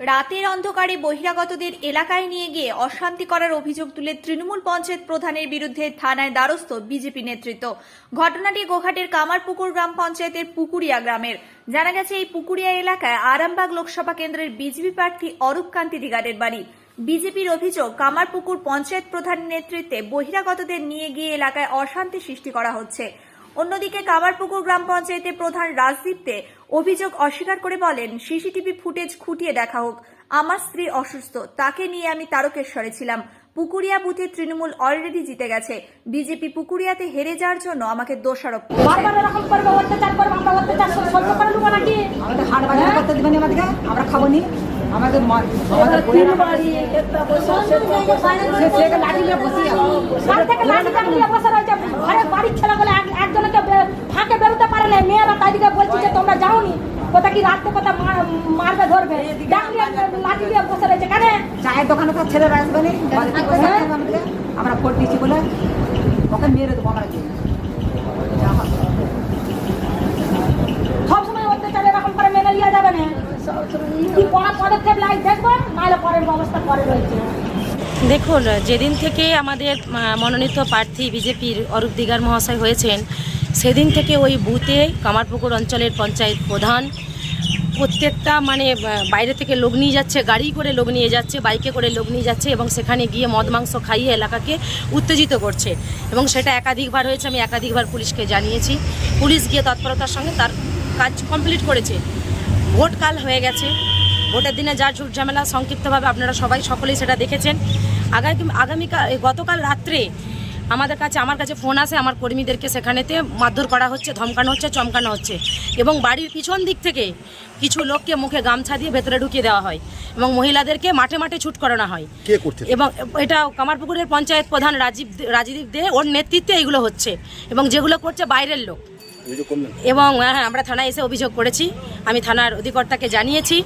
রাতের অন্ধকারে বহিরাগতদের এলাকায় নিয়ে গিয়ে অশান্তি করার অভিযোগ তুলে তৃণমূল পঞ্চায়েত প্রধানের বিরুদ্ধে থানায় দ্বারস্থ বিজেপি নেতৃত্ব। ঘটনাটি গোঘাটের কামারপুকুর গ্রাম পঞ্চায়েতের পুকুরিয়া গ্রামের। জানা গেছে, এই পুকুরিয়া এলাকায় আরামবাগ লোকসভা কেন্দ্রের বিজেপি প্রার্থী অরূপ কান্তি দিগারের বাড়ি। বিজেপির অভিযোগ, কামারপুকুর পঞ্চায়েত প্রধানের নেতৃত্বে বহিরাগতদের নিয়ে গিয়ে এলাকায় অশান্তি সৃষ্টি করা হচ্ছে। অন্যদিকে কামারপুকুর গ্রাম পঞ্চায়েতের প্রধান রাজদীপ দে অভিযোগ অস্বীকার করে বলেন সিসিটিভি ফুটেজ খুঁটিয়ে দেখা হোক। আমার স্ত্রী অসুস্থ। তাকে নিয়ে আমি তারকেশ্বরে ছিলাম। পুকুরিয়া বুথে তৃণমূল অলরেডি জিতে গেছে। বিজেপি পুকুরিয়াতে হেরে যাওয়ার জন্য আমাকে দোষারোপ করছে। করবে অত্যাচার করবে আমরা অত্যাচার সহ্য করে নেব নাকি? আমাদের হাট বাজার করতে দিবেন আমাদেরকে আমরা খাব নি। আমাদের আমাদের বাড়ির ছেলেগুলো এক- একজনকে ফাঁকে বেরোতে পারে না। মেয়েরা তাইদিকে বলছি যে তোমরা যাওনি? কোথা কি রাত্রে কোথা মারবে ধরবে? লাঠি দিয়ে বসে রয়েছে। কেন? চায়ের দোকানে তো ছেলেরা আসবে আমাদেরকে। আমরা ভোট দিচ্ছি বলে ওকে মেরে দেবো আমরা দেখুন, যেদিন থেকে আমাদের মনোনীত প্রার্থী বিজেপির অরূপ দিগার মহাশয় হয়েছেন, সেদিন থেকে ওই বুথে কামারপুকুর অঞ্চলের পঞ্চায়েত প্রধান, প্রত্যেকটা মানে বাইরে থেকে লোক নিয়ে যাচ্ছে, গাড়ি করে লোক নিয়ে যাচ্ছে, বাইকে করে লোক নিয়ে যাচ্ছে এবং সেখানে গিয়ে মদ, মাংস খাইয়ে এলাকাকে উত্তেজিত করছে। এবং সেটা একাধিকবার হয়েছে, আমি একাধিকবার পুলিশকে জানিয়েছি। পুলিশ গিয়ে তৎপরতার সঙ্গে তার কাজ কমপ্লিট করেছে। ভোট কাল হয়ে গেছে। ভোটের দিনে যা ঝুট ঝামেলা সংক্ষিপ্তভাবে আপনারা সবাই সকলেই সেটা দেখেছেন। আগামী আগামীকাল গতকাল রাত্রে আমাদের কাছে আমার কাছে ফোন আসে আমার কর্মীদেরকে সেখানেতে মারধর করা হচ্ছে ধমকানো হচ্ছে চমকানো হচ্ছে এবং বাড়ির পিছন দিক থেকে কিছু লোককে মুখে গামছা দিয়ে ভেতরে ঢুকিয়ে দেওয়া হয় এবং মহিলাদেরকে মাঠে মাঠে ছুট করানো হয়। এবং এটা কামারপুকুরের পঞ্চায়েত প্রধান রাজীব রাজীব দে ওর নেতৃত্বে এইগুলো হচ্ছে এবং যেগুলো করছে বাইরের লোক। এবং হ্যাঁ আমরা থানায় এসে অভিযোগ করেছি। আমি থানার অধিকর্তাকে জানিয়েছি।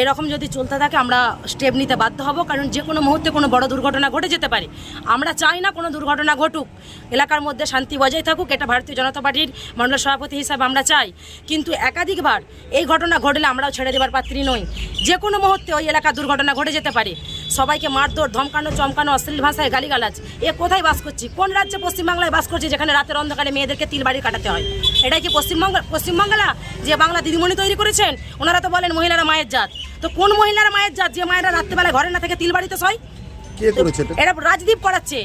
এরকম যদি চলতে থাকে, আমরা স্টেপ নিতে বাধ্য হব। কারণ যে কোনো মুহূর্তে কোনো বড় দুর্ঘটনা ঘটে যেতে পারে। আমরা চাই না কোনো দুর্ঘটনা ঘটুক। এলাকার মধ্যে শান্তি বজায় থাকুক। এটা ভারতীয় জনতা পার্টির মণ্ডল সভাপতি হিসাবে আমরা চাই। কিন্তু একাধিকবার এই ঘটনা ঘটলে আমরাও ছেড়ে দেবার পাত্রী নই। যে কোনো মুহূর্তে ওই এলাকার দুর্ঘটনা ঘটে যেতে পারে। সবাইকে মারধর, ধমকানো, চমকানো, অশ্লীল ভাষায় গালিগালাজ। এ কোথায় বাস করছি? কোন রাজ্যে পশ্চিমবাংলায় বাস করছি যেখানে রাতের অন্ধকারে মেয়েদেরকে তিল বাড়ি কাটাতে হয়? এটাই কি পশ্চিমবঙ্গ পশ্চিমবাংলা যে বাংলা দিদিমণি তৈরি করেছেন ওনারা তো বলেন মহিলারা মায়ের জাত। তো কোন মহিলারা মায়ের জাত? যে মায়েরা রাত্রেবেলা ঘরে না থেকে তিল বাড়িতে সয়? এটা? রাজদীপ করাচ্ছে।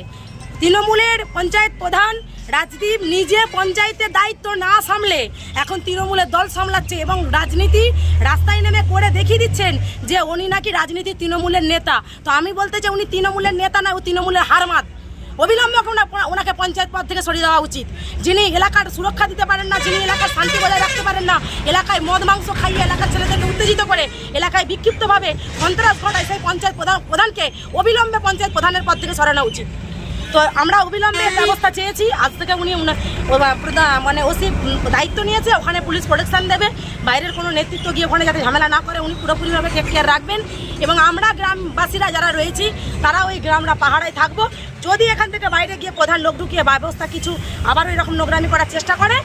তৃণমূলের পঞ্চায়েত প্রধান রাজদীপ নিজে পঞ্চায়েতের দায়িত্ব না সামলে এখন তৃণমূলের দল সামলাচ্ছে এবং রাজনীতি রাস্তায় নেমে করে দেখিয়ে দিচ্ছেন যে উনি নাকি রাজনীতি তৃণমূলের নেতা। তো আমি বলতে চাই উনি তৃণমূলের নেতা না ও তৃণমূলের হারমাত অবিলম্বে ওনা- ওনাকে পঞ্চায়েত পদ থেকে সরিয়ে দেওয়া উচিত। যিনি এলাকার সুরক্ষা দিতে পারেন না, যিনি এলাকার শান্তি বজায় রাখতে পারেন না, এলাকায় মদ, মাংস খাইয়ে এলাকার ছেলেদেরকে উত্তেজিত করে, এলাকায় বিক্ষিপ্তভাবে সন্ত্রাস ঘটায় সেই পঞ্চায়েত প্রধান প্রধানকে অবিলম্বে পঞ্চায়েত প্রধানের পদ থেকে সরানো উচিত। তো আমরা অবিলম্বে ব্যবস্থা চেয়েছি। আজ থেকে উনি মানে ওসি দায়িত্ব নিয়েছে, ওখানে পুলিশ প্রোটেকশান দেবে। বাইরের কোনো নেতৃত্ব গিয়ে ওখানে যাতে ঝামেলা না করে, উনি পুরোপুরিভাবে টেক কেয়ার রাখবেন। এবং আমরা গ্রামবাসীরা যারা রয়েছি তারা ওই গ্রামরা পাহাড়ায় থাকব। যদি এখান থেকে বাইরে গিয়ে প্রধান লোক ঢুকিয়ে ব্যবস্থা কিছু আবার এরকম নোংরামি করার চেষ্টা করে,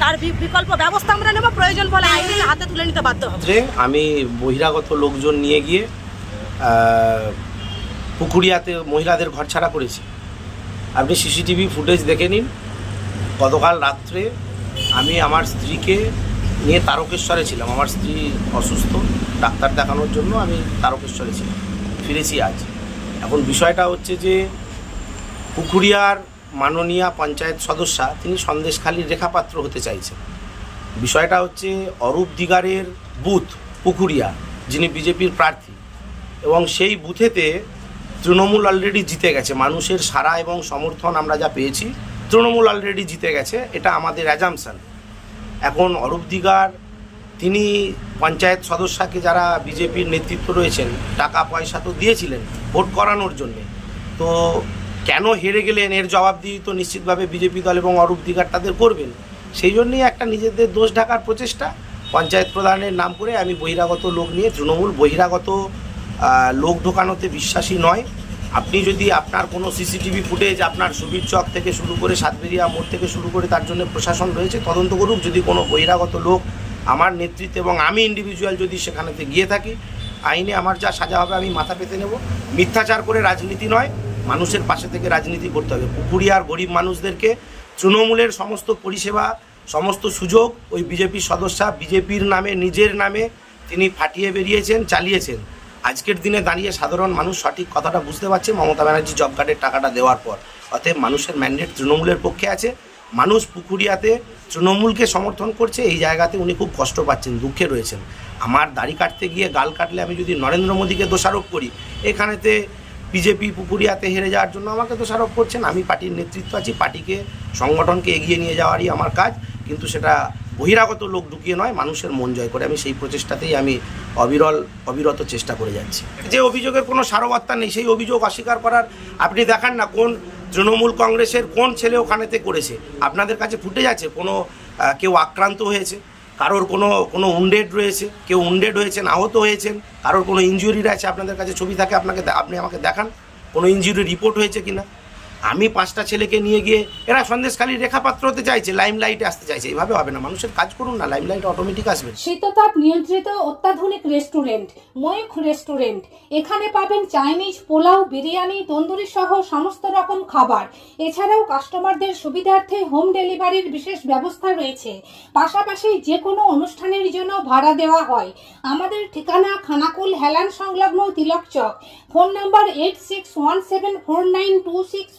তার বিকল্প ব্যবস্থা আমরা নেব। প্রয়োজন বলে আইন হাতে তুলে নিতে বাধ্য হব। আমি বহিরাগত লোকজন নিয়ে গিয়ে পুকুরিয়াতে মহিলাদের ঘর ছাড়া করেছি। আপনি সিসিটিভি ফুটেজ দেখে নিন। গতকাল রাত্রে আমি আমার স্ত্রীকে নিয়ে তারকেশ্বরে ছিলাম। আমার স্ত্রী অসুস্থ, ডাক্তার দেখানোর জন্য আমি তারকেশ্বরে ছিলাম। ফিরেছি আজ। এখন বিষয়টা হচ্ছে যে পুকুরিয়ার মাননীয়া পঞ্চায়েত সদস্যা, তিনি সন্দেশখালীর রেখাপাত্র হতে চাইছেন। বিষয়টা হচ্ছে অরূপ দিগারের বুথ পুকুরিয়া যিনি বিজেপির প্রার্থী, এবং সেই বুথেতে তৃণমূল অলরেডি জিতে গেছে। মানুষের সারা এবং সমর্থন আমরা যা পেয়েছি, তৃণমূল অলরেডি জিতে গেছে। এটা আমাদের অ্যাজামশন এখন অরূপ দিগার, তিনি পঞ্চায়েত সদস্যকে যারা বিজেপির নেতৃত্ব রয়েছেন, টাকা পয়সা তো দিয়েছিলেন, ভোট করানোর জন্যে। তো কেন হেরে গেলেন? এর জবাবদিহি তো নিশ্চিতভাবে বিজেপি দল এবং অরূপ দিগার তাদের করবেন। সেই জন্যই একটা নিজেদের দোষ ঢাকার প্রচেষ্টা। পঞ্চায়েত প্রধানের নাম করে আমি বহিরাগত লোক নিয়ে তৃণমূল বহিরাগত লোক ঢোকানোতে বিশ্বাসী নয়। আপনি যদি আপনার কোনো সিসিটিভি ফুটেজ আপনার সুবীর চক থেকে শুরু করে সাতবেরিয়া মোড় থেকে শুরু করে তার জন্য প্রশাসন রয়েছে, তদন্ত করুক। যদি কোনো বহিরাগত লোক আমার নেতৃত্বে এবং আমি ইন্ডিভিজুয়াল যদি সেখানেতে গিয়ে থাকি, আইনে আমার যা সাজা হবে আমি মাথা পেতে নেব। মিথ্যাচার করে রাজনীতি নয়, মানুষের পাশে থেকে রাজনীতি করতে হবে। পুকুরিয়ার গরিব মানুষদেরকে তৃণমূলের সমস্ত পরিষেবা, সমস্ত সুযোগ ওই বিজেপির সদস্যা, বিজেপির নামে, নিজের নামে তিনি ফাটিয়ে বেরিয়েছেন, চালিয়েছেন। আজকের দিনে দাঁড়িয়ে সাধারণ মানুষ সঠিক কথাটা বুঝতে পারছে। মমতা ব্যানার্জি জব কার্ডের টাকাটা দেওয়ার পর। অতএব মানুষের ম্যান্ডেট তৃণমূলের পক্ষে আছে। মানুষ পুকুরিয়াতে তৃণমূলকে সমর্থন করছে, এই জায়গাতে উনি খুব কষ্ট পাচ্ছেন, দুঃখে রয়েছেন। আমার দাড়ি কাটতে গিয়ে গাল কাটলে আমি যদি নরেন্দ্র মোদীকে দোষারোপ করি, এখানেতে বিজেপি পুকুরিয়াতে হেরে যাওয়ার জন্য আমাকে দোষারোপ করছেন। আমি পার্টির নেতৃত্ব আছি, পার্টিকে, সংগঠনকে এগিয়ে নিয়ে যাওয়ারই আমার কাজ। কিন্তু সেটা বহিরাগত লোক ঢুকিয়ে নয়, মানুষের মন জয় করে। আমি সেই প্রচেষ্টাতেই আমি অবিরল, অবিরত চেষ্টা করে যাচ্ছি। যে অভিযোগের কোনো সারবত্তা নেই, সেই অভিযোগ অস্বীকার করার আপনি দেখান না কোন তৃণমূল কংগ্রেসের কোন ছেলে ওখানেতে করেছে। আপনাদের কাছে ফুটে যাচ্ছে কোনো কেউ আক্রান্ত হয়েছে? কারোর কোনো কোনো উন্ডেড রয়েছে? কেউ উন্ডেড হয়েছেন, আহত হয়েছেন? কারোর কোনো ইঞ্জুরি আছে? আপনাদের কাছে ছবি থাকে, আপনাকে আপনি আমাকে দেখান। কোনো ইঞ্জুরি রিপোর্ট হয়েছে কিনা? আমি পাঁচটা ছেলেকে নিয়ে গিয়ে এরা সন্দেশখালী রেখাপাত্র হতে চাইছে লাইম লাইটে আসতে চাইছে। এইভাবে হবে না। মানুষের কাজ করুন না লাইম লাইট অটোমেটিক আসবে। শীততাপ নিয়ন্ত্রিত অত্যাধুনিক রেস্টুরেন্ট ময়ূখ রেস্টুরেন্ট এখানে পাবেন চাইনিজ পোলাও, বিরিয়ানি, তন্দুরি সহ সমস্ত রকম খাবার। এছাড়াও কাস্টমারদের সুবিধার্থে হোম ডেলিভারির বিশেষ ব্যবস্থা রয়েছে। পাশাপাশি যে কোনো অনুষ্ঠানের জন্য ভাড়া দেওয়া হয়। আমাদের ঠিকানা খানাকুল হেলান সংলগ্ন Tilak Chak. Phone number eight six one seven four nine two six